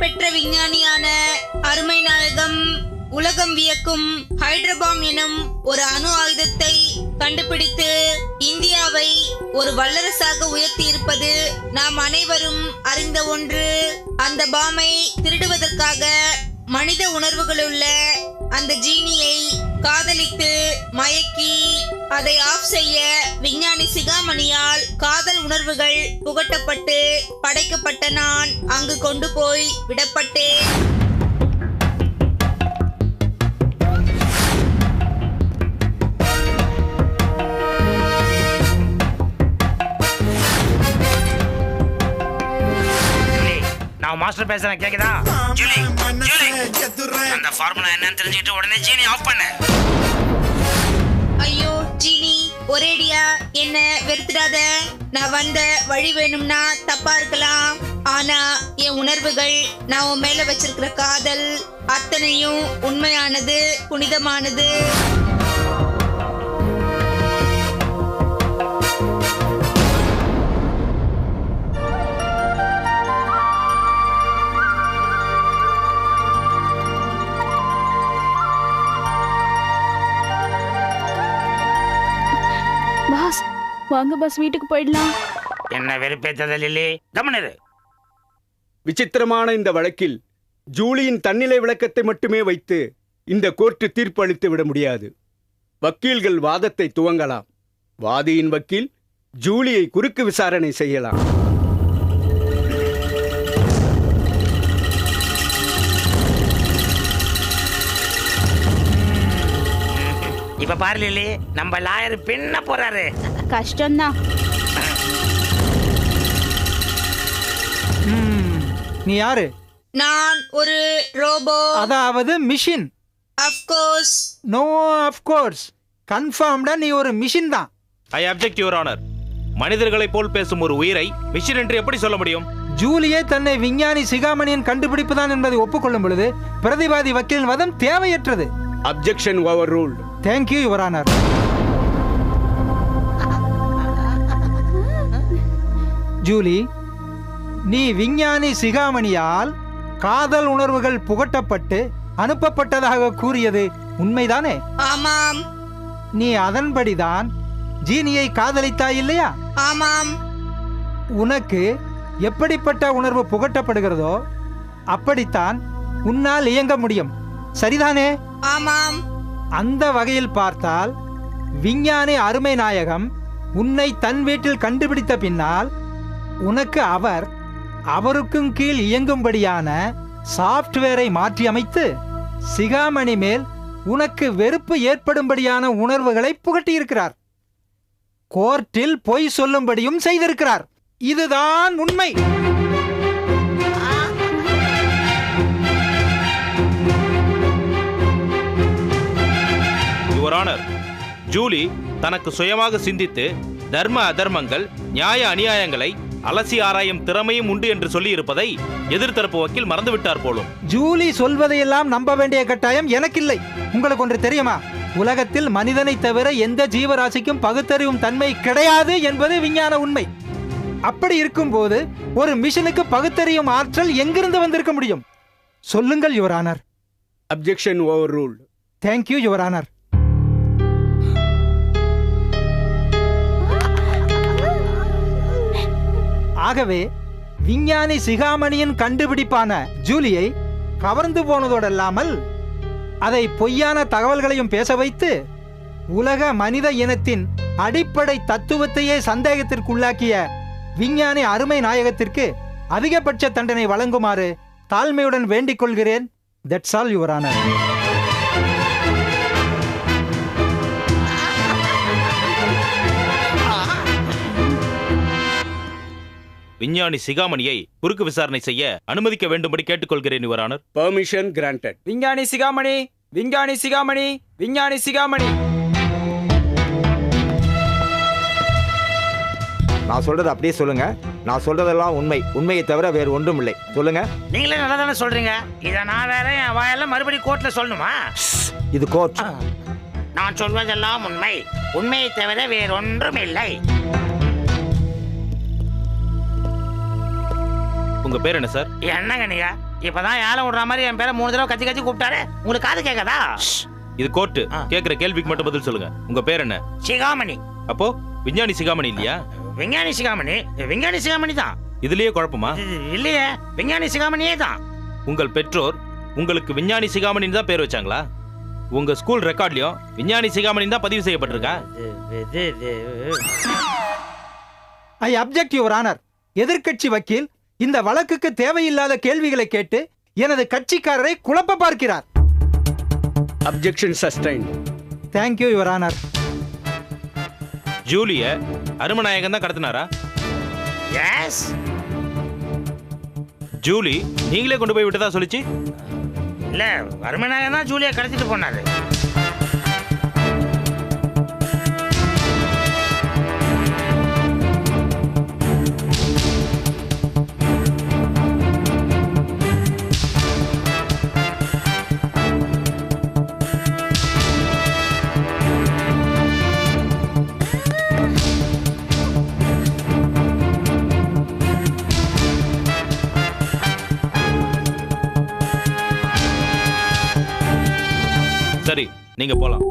புகழ்பெற்ற விஞ்ஞானியான அருமை நாயகம் உலகம் வியக்கும் ஹைட்ரபாம் எனும் ஒரு அணு ஆயுதத்தை கண்டுபிடித்து இந்தியாவை ஒரு வல்லரசாக உயர்த்தி இருப்பது நாம் அனைவரும் அறிந்த ஒன்று. அந்த பாமை திருடுவதற்காக மனித உணர்வுகளுள்ள அந்த ஜீனியை காதலித்து மயக்கி அதை ஆஃப் செய்ய விஞ்ஞானி சிகாமணியால் காதல் உணர்வுகள் புகட்டப்பட்டு படைக்கப்பட்ட நான் அங்கு கொண்டு போய் விடப்பட்டேன். நான் மாஸ்டர் பேசுறேன் கேக்குதா? ஜூலி அந்த ஃபார்முலா என்னன்னு தெரிஞ்சுக்கிட்டு உடனே ஜீனி ஆஃப் பண்ணு. ஐயோ ஜீனி ஒரேடியா. என்ன வெறுத்துடாத? நான் வந்த வழி வேணும்னா தப்பா இருக்கலாம். ஆனா என் உணர்வுகள் நான் உன் மேல வச்சிருக்கிற காதல் அத்தனையும் உண்மையானது புனிதமானது. வாங்க பாஸ் வீட்டுக்கு போயிடலாம். என்ன வெறுப்பேத்தத லில்லி? கவனிரு விசித்திரமான இந்த வழக்கில் ஜூலியின் தன்னிலை விளக்கத்தை மட்டுமே வைத்து இந்த கோர்ட்டு தீர்ப்பு அளித்து விட முடியாது. வக்கீல்கள் வாதத்தை துவங்கலாம். வாதியின் வக்கீல் ஜூலியை குறுக்கு விசாரணை செய்யலாம். இப்ப பாரு லில்லி நம்ம லாயர் பின்ன போறாரு. கஷ்டம்தான். ம், நீ யாரு? நான் ஒரு ரோபோ. அதாவது machine. Of course no course கன்ஃபார்ம்டா நீ ஒரு மிஷின் தான். ஐ அப்ஜெக்ட் யுவர் ஆனர் மனிதர்களைப் போல் பேசும் ஒரு உயிரை மிஷின் என்று எப்படி சொல்ல முடியும்? ஜூலியே தன்னை விஞ்ஞானி சிகாமணியின் கண்டுபிடிப்பு தான் என்பதை ஒப்புக்கொள்ளும் பொழுது பிரதிவாதி வக்கீலின் வதம் தேவையற்றது. Objection overruled thank you your honour Julie நீ விஞ்ஞானி சிகாமணியால் காதல் உணர்வுகள் புகட்டப்பட்டு அனுப்பப்பட்டதாக கூறியது உண்மைதானே? ஆமாம். நீ அதன்படிதான் ஜீனியை காதலித்தாய் இல்லையா? ஆமாம். உனக்கு எப்படிப்பட்ட உணர்வு புகட்டப்படுகிறதோ அப்படித்தான் உன்னால் இயங்க முடியும். சரிதானே? ஆமாம். அந்த வகையில் பார்த்தால் விஞ்ஞானி அருமை நாயகம் உன்னை தன் வீட்டில் கண்டுபிடித்த பின்னால் உனக்கு அவர் அவருக்கும் கீழ் இயங்கும்படியான சாஃப்ட்வேரை மாற்றியமைத்து சிகாமணி மேல் உனக்கு வெறுப்பு ஏற்படும்படியான உணர்வுகளை புகட்டியிருக்கிறார். கோர்ட்டில் பொய் சொல்லும்படியும் செய்திருக்கிறார். இதுதான் உண்மை. ஜூலி தனக்கு சுயமாக சிந்தித்து தர்ம அதர்மங்கள் நியாய அநியாயங்களை அலசி ஆராயும் திறமையும் உண்டு என்று சொல்லியிருப்பதை எதிர்த்தரப்பு வக்கீல் மறந்துவிட்டார் போலும். ஜூலி சொல்வதையெல்லாம் நம்ப வேண்டிய கட்டாயம் எனக்கில்லை. உங்களுக்கு ஒன்று தெரியுமா? உலகத்தில் மனிதனை தவிர எந்த ஜீவராசிக்கும் பகுத்தறிவும் தன்மை கிடையாது என்பது விஞ்ஞான உண்மை. அப்படி இருக்கும்போது ஒரு மிஷனுக்கு பகுத்தறியும் ஆற்றல் எங்கிருந்து வந்திருக்க முடியும்? சொல்லுங்கள் your honour objection overruled thank you your honour ஆகவே விஞ்ஞானி சிகாமணியின் கண்டுபிடிப்பான ஜூலியை கவர்ந்து போனதோடல்லாமல் அதை பொய்யான தகவல்களையும் பேச வைத்து உலக மனித இனத்தின் அடிப்படை தத்துவத்தையே சந்தேகத்திற்குள்ளாக்கிய விஞ்ஞானி அருமை நாயகத்திற்கு அதிகபட்ச தண்டனை வழங்குமாறு தாழ்மையுடன் வேண்டிக் கொள்கிறேன். தட்ஸ் ஆல் யுவர் விஞ்ஞானி சிகாமணியை குறுக்கு விசாரணை செய்ய அனுமதிக்க வேண்டும்படி கேட்டுக்கொள்கிறேன் யுவர் ஆனர் பெர்மிஷன் கிராண்டட் விஞ்ஞானி சிகாமணி விஞ்ஞானி சிகாமணி விஞ்ஞானி சிகாமணி. நான் சொல்றது அப்படியே சொல்லுங்க. நான் சொல்றதெல்லாம் உண்மை. உண்மையை தவிர வேறு ஒன்றும் இல்லை சொல்லுங்க. நீங்களே நல்லா தானே சொல்றீங்க? இதை நான் வேற என் வாயெல்லாம் மறுபடியும் கோர்ட்ல சொல்லணுமா? இது கோர்ட் நான் சொல்வதெல்லாம் உண்மை. உண்மையை தவிர வேறொன்றும் இல்லை உங்க பேர் என்ன சார் என்னங்க நீங்க? இப்பதான் ஏலம் விடுற மாதிரி என் பேரை மூணு தடவை கத்தி கத்தி கூப்பிட்டாரு. உங்களுக்கு காது கேட்காதா? இது கோர்ட்டு. கேக்குற கேள்விக்கு மட்டும் பதில் சொல்லுங்க. உங்க பேர் என்ன? சிகாமணி. அப்போ விஞ்ஞானி சிகாமணி இல்லையா? விஞ்ஞானி சிகாமணி? விஞ்ஞானி சிகாமணி தான். இதுலயே குழப்பமா? இல்லையே விஞ்ஞானி சிகாமணியே தான். உங்கள் பெற்றோர் உங்களுக்கு விஞ்ஞானி சிகாமணின்னு தான் பேர் வச்சாங்களா? உங்க ஸ்கூல் ரெக்கார்ட்லயும் விஞ்ஞானி சிகாமணின்னு தான் பதிவு செய்யப்பட்டிருக்கா? ஐ அப்ஜெக்ட் யுவர் ஆனர் எதிர்க்கட்சி வக்கீல் இந்த வழக்குக்கு தேவையில்லாத கேள்விகளை கேட்டு எனது கட்சிக்காரரை குழப்ப பார்க்கிறார். Objection sustain thank you your honour ஜூலிய அருமநாயகன் தான் கடத்தினாரா? Yes. ஜூலி நீங்களே கொண்டு போய் விட்டதா சொல்லிச்சு? இல்ல வறுமனாக தான் ஜூலியா கடத்திட்டு போனாரு. நீங்க போலாம்.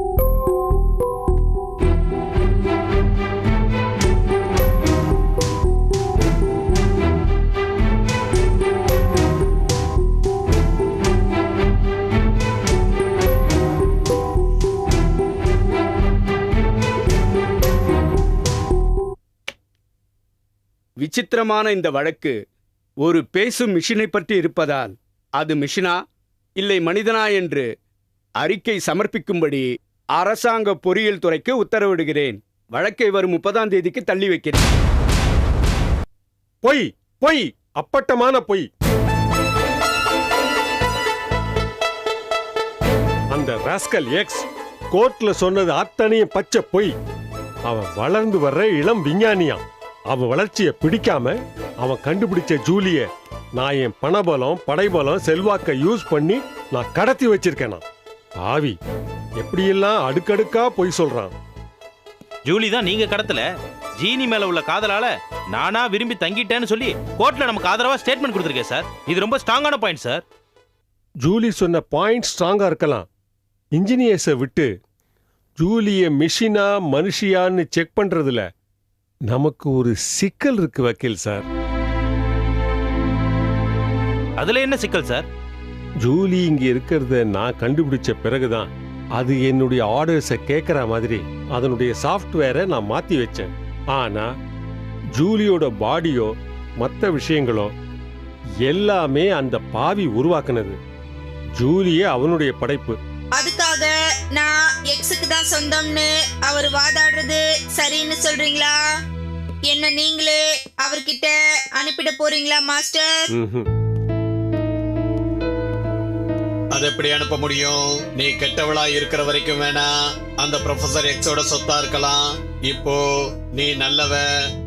விசித்திரமான இந்த வழக்கு ஒரு பேசும் மிஷினை பற்றி இருப்பதால் அது மிஷினா? இல்லை மனிதனா என்று அறிக்கை சமர்ப்பிக்கும்படி அரசாங்க பொறியியல் துறைக்கு உத்தரவிடுகிறேன். வழக்கை வரும் முப்பதாம் தேதிக்கு தள்ளி வைக்கிறேன். பொய் பொய் அப்பட்டமான பொய். அந்த ராஸ்கல் எக்ஸ் கோர்ட்ல சொன்னது அத்தனையும் பச்சை பொய். அவன் வளர்ந்து வர்ற இளம் விஞ்ஞானியா அவன் வளர்ச்சியை பிடிக்காம அவன் கண்டுபிடிச்ச ஜூலிய நான் என் பணபலம் படைபலம் செல்வாக்க யூஸ் பண்ணி நான் கடத்தி வச்சிருக்கேனா ஆவி எப்படியெல்லாம் அடுக்கடுக்கா பொய் சொல்றான்? ஜூலி தான் நீங்க கடத்தல. ஜீனி மேல உள்ள காதலால நானா விரும்பி தங்கிட்டேன்னு சொல்லி கோர்ட்ல நமக்கு ஆதரவா ஸ்டேட்மெண்ட் கொடுத்துருக்கேன் சார் இது ரொம்ப ஸ்ட்ராங்கான பாயிண்ட் சார் ஜூலி சொன்ன பாயிண்ட் ஸ்ட்ராங்கா இருக்கலாம். இன்ஜினியர்ஸை விட்டு ஜூலிய மிஷினா மனுஷியான்னு செக் பண்றதுல நமக்கு ஒரு சிக்கல் இருக்கு வக்கீல் சார் அதுல என்ன சிக்கல் சார் ஜூலி இங்க இருக்கிறத நான் கண்டுபிடிச்ச பிறகுதான் அது என்னுடைய ஆர்டர்ஸை கேட்குற மாதிரி அதனுடைய சாஃப்ட்வேரை நான் மாத்தி வச்சேன். ஆனா ஜூலியோட பாடியோ மற்ற விஷயங்களோ எல்லாமே அந்த பாவி உருவாக்குனது. ஜூலியே அவனுடைய படைப்பு. அதுக்காக நான் எக்ஸுக்கு தான் சொந்தம்னு அவர் வாதாடுறது சரின்னு சொல்றீங்களா? என்ன நீங்களே அவர்கிட்ட அனுப்பிட போறீங்களா மாஸ்டர்? அது எப்படி அனுப்ப முடியும்? நீ கெட்டவளா இருக்கிற வரைக்கும் வேணா அந்த ப்ரொஃபசர் எக்ஸோட சொத்தா இருக்கலாம். இப்போ நீ நல்லவ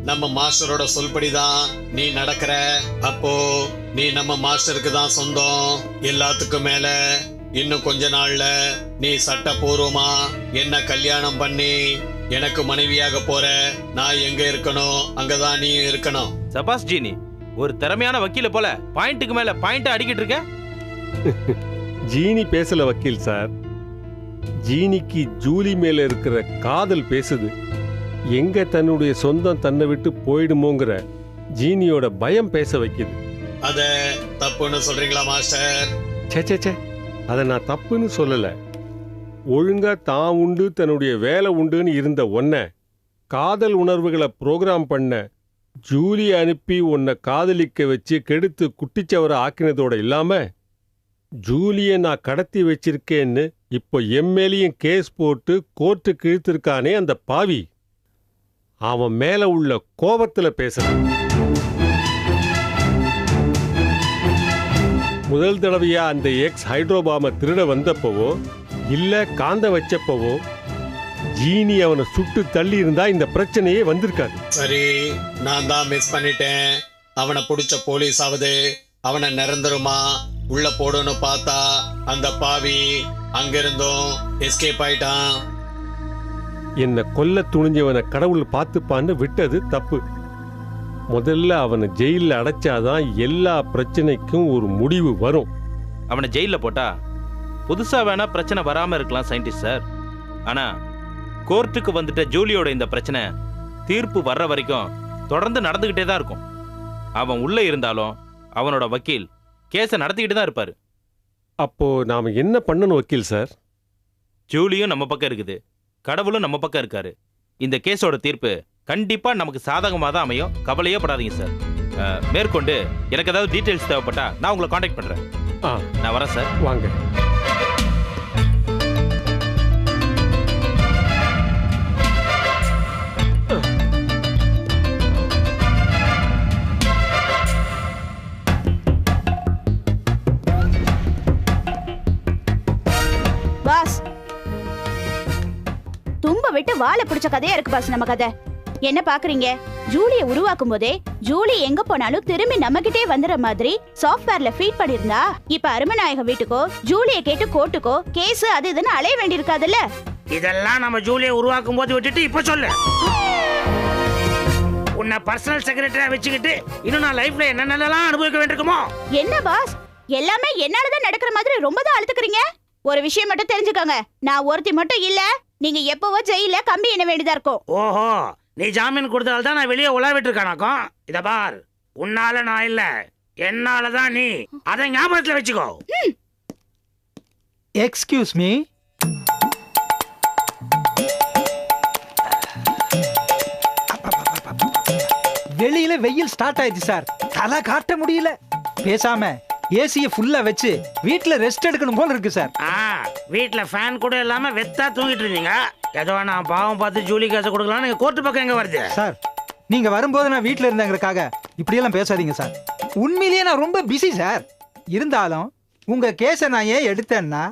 நம்ம மாஸ்டரோட சொல்படிதான் நீ நடக்கிற. அப்போ நீ நம்ம மாஸ்டருக்கு தான் சொந்தம். எல்லாத்துக்கும் மேல இன்னும் கொஞ்ச நாள்ல நீ சட்டபூர்வமா என்ன கல்யாணம் பண்ணி எனக்கு மனைவியாக போற. நான் எங்க இருக்கணும் அங்கதான் நீ இருக்கணும். சபாஸ் ஜீனி ஒரு திறமையான வக்கீல போல பாயிண்ட்டுக்கு மேல பாயிண்ட் அடிக்கிட்டு இருக்க? ஜீனி பேசல வக்கீல் சார். ஜீனிக்கு ஜூலி மேல இருக்கிற காதல் பேசுது. எங்க தன்னுடைய சொந்தம் தன்னை விட்டு போயிடுமோங்கிற ஜீனியோட பயம் பேச வைக்குது. அத தப்புன்னு சொல்றீங்களா மாஸ்டர்? ச்சே ச்சே ச்சே. அதை நான் தப்புன்னு சொல்லல. ஒழுங்கா தான் உண்டு தன்னுடைய வேலை உண்டுன்னு இருந்த ஒன்ன காதல் உணர்வுகளை ப்ரோக்ராம் பண்ண ஜூலி அனுப்பி உன்னை காதலிக்க வச்சு கெடுத்து குட்டிச்சவரை ஆக்கினதோட இல்லாம ஜூலியை நான் கடத்தி வச்சிருக்கேன்னு இப்போ எம்எல்ஏயும் கேஸ் போட்டு கோர்ட்டுக்கு இழுத்திருக்கானே அந்த பாவி. அவன் மேல உள்ள கோபத்துல பேசுறான். முதல் தடவையா அந்த எக்ஸ் ஹைட்ரோபாமை திருட வந்தப்பவோ இல்ல காந்த வச்சப்பவோ ஜீனி அவனை சுட்டு தள்ளி இருந்தா இந்த பிரச்சனையே வந்திருக்காது. சரி நான் தான் மிஸ் பண்ணிட்டேன். அவனை பிடிச்ச போலீஸ் ஆகுது அவனை நிரந்தரமா? உள்ள போடணும்னு பார்த்தா அந்த பாவி அங்கிருந்தும் எஸ்கேப் ஆயிட்டான். என்னை கொல்ல துணிஞ்சவனை கடவுள் பார்த்துப்பான்னு விட்டது தப்பு. முதல்ல அவனை ஜெயிலில் அடைச்சாதான் எல்லா பிரச்சனைக்கும் ஒரு முடிவு வரும். அவனை ஜெயில போட்டா புதுசா வேணா பிரச்சனை வராம இருக்கலாம் சயின்டிஸ்ட் சார் ஆனா கோர்ட்டுக்கு வந்துட்ட ஜூலியோட இந்த பிரச்சனை தீர்ப்பு வர்ற வரைக்கும் தொடர்ந்து நடந்துகிட்டே தான் இருக்கும். அவன் உள்ள இருந்தாலும் அவனோட வக்கீல் கேஸை நடத்திக்கிட்டு தான் இருப்பாரு. அப்போ நாம என்ன பண்ணணும் வக்கீல் சார்? ஜூலியும் நம்ம பக்கம் இருக்குது. கடவுளும் நம்ம பக்கம் இருக்காரு. இந்த கேஸோட தீர்ப்பு கண்டிப்பா நமக்கு சாதகமாக தான் அமையும். கவலையே படாதீங்க சார். மேற்கொண்டு எனக்கு ஏதாவது டீட்டெயில்ஸ் தேவைப்பட்டா நான் உங்களை காண்டாக்ட் பண்றேன். ஆ. நான் வரேன் சார். வாங்க. விட்டு வாழை பிடிச்ச கதையா இருக்கு பாஸ் நம்ம கதை. என்ன பாக்குறீங்க? ஜூலியை உருவாக்கும் போதே ஜூலி எங்க போனாலும் திரும்பி நம்ம கிட்டே வந்துற மாதிரி சாஃப்ட்வேர்ல ஃபீட் பண்ணிருந்தா இப்ப அருமநாயக வீட்டுக்கோ ஜூலியை கேட்டு கோர்ட்டுக்கோ கேஸ் அது இதுன்னு அலைய வேண்டியிருக்காதுல்ல? இதெல்லாம் நம்ம ஜூலியை உருவாக்கும் போது விட்டுட்டு இப்ப சொல்லு. உன்னை பர்சனல் செக்ரட்டரியா வச்சுக்கிட்டு இன்னும் நான் லைஃப்ல என்னென்னலாம் அனுபவிக்க வேண்டியிருக்குமோ? என்ன பாஸ் எல்லாமே என்னாலதான் நடக்கிற மாதிரி ரொம்ப தான் அழுத்துக்கிறீங்க? ஒரு விஷயம் மட்டும் தெரிஞ்சுக்கோங்க. நான் ஒருத்தி மட்டும் இல்ல நீங்க எப்பவோ ஜெயில கம்பி என்ன வேண்டியதா இருக்கும். ஓஹோ நீ ஜாமீன் கொடுத்ததால தான் நான் வெளியே உலாவிட்டு இருக்கானாக்கும் இத பார் உன்னால நான் இல்ல என்னால தான் நீ. அதை ஞாபகத்துல வச்சுக்கோ. எக்ஸ்கியூஸ் மீ வெளியில வெயில் ஸ்டார்ட் ஆயிடுச்சு சார் தலை காட்ட முடியல. பேசாம ஏசிய ஃபுல்லா வச்சு வீட்ல ரெஸ்ட் எடுக்கணும் போல இருக்கு சார் ஆ வீட்ல ஃபேன் கூட இல்லாம வெத்தா தூங்கிட்டு இருந்தீங்க. ஏதோ நான் பாவம் பார்த்து ஜூலி காசு கொடுக்கலாம் நீங்க கோர்ட்டு பக்கம் எங்க வருது? சார் நீங்க வரும்போது நான் வீட்ல இருந்தேங்கிறதுக்காக இப்படியெல்லாம் பேசாதீங்க சார். உண்மையிலேயே நான் ரொம்ப பிஸி சார். இருந்தாலும் உங்க கேஸை நான் ஏன் எடுத்தேன்னா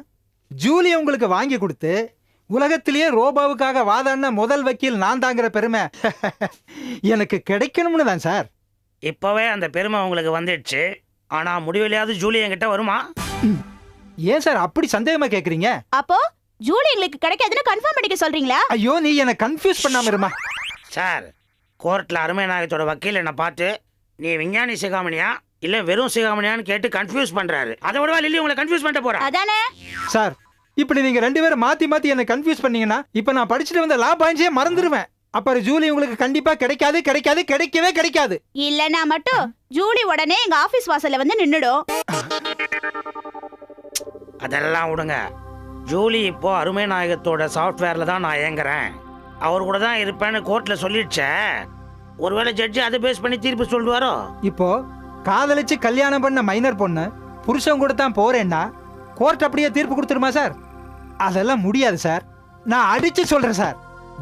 ஜூலி உங்களுக்கு வாங்கி கொடுத்து உலகத்திலேயே ரோபாவுக்காக வாதாடின முதல் வக்கீல் நான் தாங்கிற பெருமை எனக்கு கிடைக்கணும்னு தான் சார். இப்பவே அந்த பெருமை உங்களுக்கு வந்துடுச்சு. ஆனா முடிவிலையாவது ஜூலி என்கிட்ட வருமா? ஏன் சார் அப்படி சந்தேகமா கேக்குறீங்க? அப்போ ஜூலி எங்களுக்கு கிடைக்காதுன்னு கன்ஃபார்ம் பண்ணிக்க சொல்றீங்களா? ஐயோ நீ என்ன கன்ஃபியூஸ் பண்ணாம இருமா. சார் கோர்ட்ல அருமை நாயகத்தோட வக்கீல் என்னை பார்த்து நீ விஞ்ஞானி சிகாமணியா? இல்ல வெறும் சிகாமணியான்னு கேட்டு கன்ஃபியூஸ் பண்றாரு. அதை விடவா லில்லி உங்களை கன்ஃபியூஸ் பண்ணிட்டு போறா? அதானே? சார் இப்படி நீங்க ரெண்டு பேரும் மாத்தி மாத்தி என்ன கன்ஃபியூஸ் பண்ணீங்கன்னா இப்ப நான் படிச்சுட்டு வந்த லா பாயிண்ட்ஸே மறந்துடுவேன் அப்புறம் ஜூலி உங்களுக்கு கண்டிப்பா கிடைக்காது கிடைக்காது கிடைக்கவே கிடைக்காது. இல்லனா மட்டும் ஜூலி உடனே எங்க ஆபீஸ் வாசல்ல வந்து நின்னுடும். அதெல்லாம் விடுங்க. ஜூலி இப்போ அருமை நாயகத்தோட சாஃப்ட்வேர்ல தான் நான் இயங்குறேன். அவர் கூட தான் இருப்பேன்னு கோர்ட்ல சொல்லிடுச்சே. ஒருவேளை ஜட்ஜி அதை பேஸ் பண்ணி தீர்ப்பு சொல்லுவாரோ? இப்போ காதலிச்சு கல்யாணம் பண்ண மைனர் பொண்ணு புருஷன் கூட தான் போறேன்னா கோர்ட் அப்படியே தீர்ப்பு கொடுத்துருமா சார்? அதெல்லாம் முடியாது சார். நான் அடிச்சு சொல்றேன் சார்.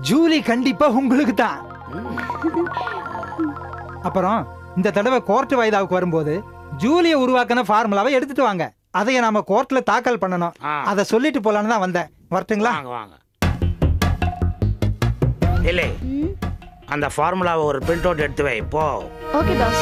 ஜூலி கண்டிப்பா உங்களுக்கு தான். அப்புறம் இந்த தடவை கோர்ட் வாய்தாவுக்கு வரும்போது ஜூலியை உருவாக்கின ஃபார்முலாவை எடுத்துட்டு வாங்க. அதைய நாம கோர்ட்ல தாக்கல் பண்ணணும். அதை சொல்லிட்டு போலான்னு தான் வந்தேன். வரட்டுங்களா? வாங்க வாங்க. இல்லை அந்த ஃபார்முலாவை ஒரு பிரிண்ட் அவுட் எடுத்து வை போ. ஓகே பாஸ்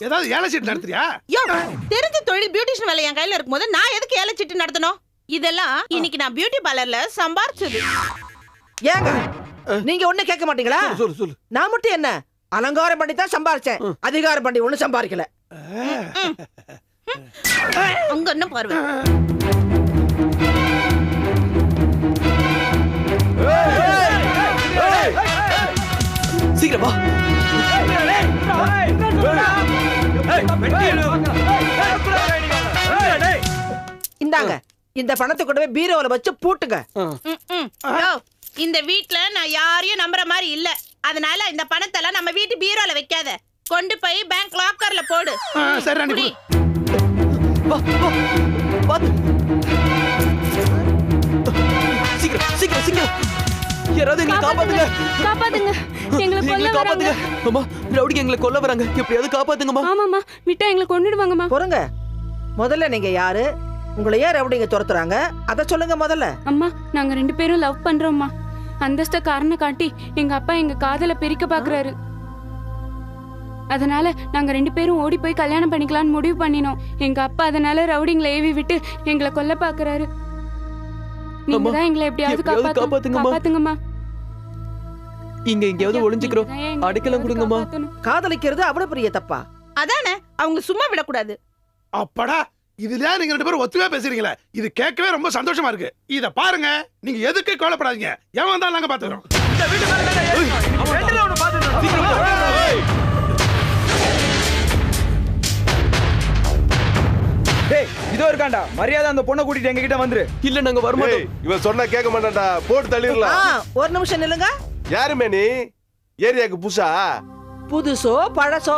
ஏதாவது ஏழை நடத்துறியா யோ தெரிஞ்ச தொழில் பியூட்டிஷியன் வேலை என் கையில இருக்கும்போது நான் எதுக்கு ஏழை சிட்டு நடத்தணும் இதெல்லாம் இன்னைக்கு நான் பியூட்டி பார்லர்ல சம்பாரிச்சது ஏங்க நீங்க ஒண்ணு கேட்க மாட்டீங்களா சொல்லு சொல்லு நான் மட்டும் என்ன அலங்காரம் பண்ணி தான் சம்பாரிச்சேன் அதிகாரம் பண்ணி ஒண்ணும் சம்பாதிக்கல அங்க என்ன பார்வை சீக்கிரம் வா இந்தாங்க. இந்த பணத்தை கொண்டு போய் பீரோல வச்சு பூட்டுங்க. இந்த வீட்ல நான் யாரையும் நம்புற மாதிரி இல்ல. அதனால இந்த பணத்தெல்லாம் நம்ம வீட்டு பீரோல வைக்காத. கொண்டு போய் பேங்க் லாக்கர்ல போடு. சரி, யாராவது எங்களை காப்பாத்துங்க. காப்பாத்துங்க. எங்களை கொல்ல காப்பாத்துங்க. அம்மா ரவுடிக்கு எங்களை கொல்ல வராங்க. எப்படியாவது காப்பாத்துங்கம்மா. ஆமாம்மா. விட்டா எங்களை கொன்னுடுவாங்கம்மா. பொறுங்க. முதல்ல நீங்க யாரு? உங்களை ஏன் ரவுடிங்க துரத்துறாங்க? அத சொல்லுங்க முதல்ல. அம்மா நாங்க ரெண்டு பேரும் லவ் பண்றோம்மா. அந்தஸ்த காரணம் காட்டி எங்க அப்பா எங்க காதல பிரிக்க பாக்குறாரு. அதனால நாங்க ரெண்டு பேரும் ஓடி போய் கல்யாணம் பண்ணிக்கலாம்னு முடிவு பண்ணினோம். எங்க அப்பா அதனால ரவுடிங்களை ஏவி விட்டு எங்களை கொல்ல பாக்குறாரு. நீங்க தான் எங்களை எப்படியாவது எப்படியாவது காப்பாத்து- காப்பாத்துங்கம்மா. இங்க எங்கேயாவது ஒளிஞ்சுக்கிறோம். அடைக்கலம் கொடுங்கம்மா. காதலிக்கிறது அவ்வளவு பெரிய தப்பா? அதானே அவங்க சும்மா விடக்கூடாது. அப்பாடா இதுல நீங்க ரெண்டு பேரும் ஒத்துமையா பேசுறீங்களே? இது கேட்கவே ரொம்ப சந்தோஷமா இருக்கு. இத பாருங்க நீங்க எதுக்கு கவலைப்படாதீங்க. எவன் வந்தாலும் நாங்க பாத்துக்கிறோம். டேய் இதோ இருக்காண்டா மரியாதை அந்த பொண்ணை கூட்டிட்டு எங்க கிட்ட வந்துரு. இல்ல நாங்க வரமாட்டோம். இவன் சொன்னா கேட்க மாட்டான்டா. போட்டு ஆ, தள்ளிடலாம் ஒரு நிமிஷம் நில்லுங்க. யாருமே நீ? ஏரியாக்கு புதுசா? புதுசோ பழசோ?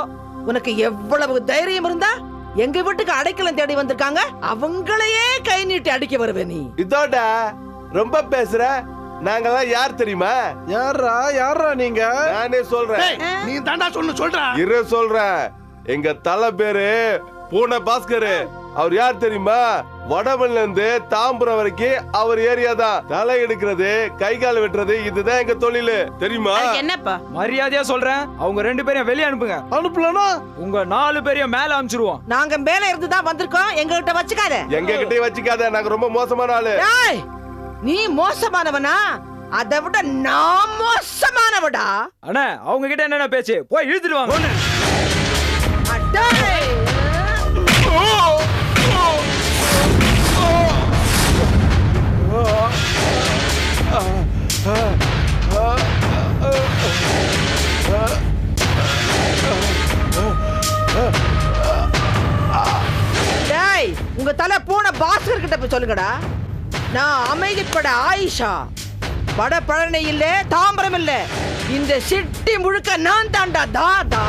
உனக்கு எவ்வளவு தைரியம் இருந்தா எங்க வீட்டுக்கு அடைக்கலம் தேடி வந்திருக்காங்க அவங்களையே கை நீட்டி அடிக்க வருவே நீ. இதோடா ரொம்ப பேசுற. நாங்கெல்லாம் யார் தெரியுமா? யாரா யாரா நீங்க? நானே சொல்றேன். நீ தாண்டா சொல்லு சொல்றா. இரு சொல்றேன். எங்க தலை பேரு பூனை பாஸ்கர். அவர் யார் தெரியுமா? வடமல்ல இருந்து தாம்பரம் வரைக்கும் அவர் ஏரியா தான் தலை எடுக்கிறது கை கால் வெட்டுறது இதுதான் எங்க தொழில். தெரியுமா? என்னப்பா? மரியாதையா சொல்றேன். அவங்க ரெண்டு பேரையும் வெளியே அனுப்புங்க. அனுப்பலனா? உங்க நாலு பேரையும் மேல அனுப்பிச்சிருவோம். நாங்க மேல இருந்து தான் வந்திருக்கோம். எங்க கிட்ட வச்சுக்காத. எங்க கிட்டே வச்சுக்காத. நாங்க ரொம்ப மோசமான ஆளு. ஏய், நீ மோசமானவனா? அதை விட நான் மோசமானவடா. அண்ணா அவங்க கிட்ட என்னென்ன பேச்சு? போய் இழுத்துட்டு வாங்க. அடேய். சொல்லுங்கடா. நான் அமைதிப்பட ஆயிஷா. வட பழனி இல்ல தாம்பரம் இல்ல. இந்த சிட்டி முழுக்க நான் தாண்டா தாதா.